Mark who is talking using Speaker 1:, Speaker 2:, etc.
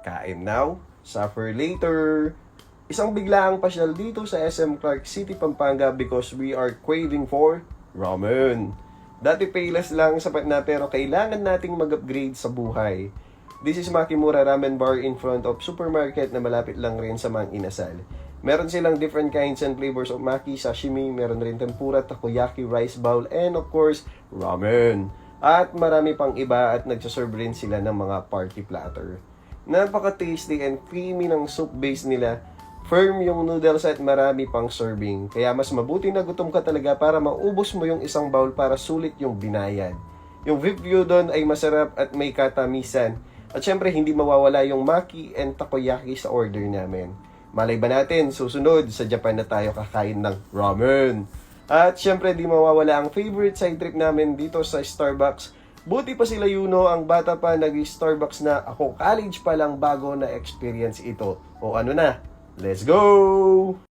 Speaker 1: Kain now, suffer later. Isang biglaang pasyal dito sa SM Clark City, Pampanga because we are craving for ramen. Dati payless lang sapat na pero kailangan nating mag-upgrade sa buhay. This is Makimura Ramen Bar in front of supermarket na malapit lang rin sa Mang Inasal. Meron silang different kinds and flavors of maki, sashimi, meron rin tempura, takoyaki, rice bowl, and of course, ramen. At marami pang iba at nagsaserve rin sila ng mga party platter. Napaka-tasty and creamy ng soup base nila. Firm yung noodles at marami pang serving. Kaya mas mabuti na gutom ka talaga para maubos mo yung isang bowl para sulit yung binayad. Yung VIP view doon ay masarap at may katamisan. At syempre, hindi mawawala yung maki and takoyaki sa order namin. Malay ba natin, susunod sa Japan na tayo kakain ng ramen. At syempre, di mawawala ang favorite side trip namin dito sa Starbucks. Buti pa sila Yuno, ang bata pa nag-Starbucks na ako college pa lang bago na experience ito. O ano na, let's go!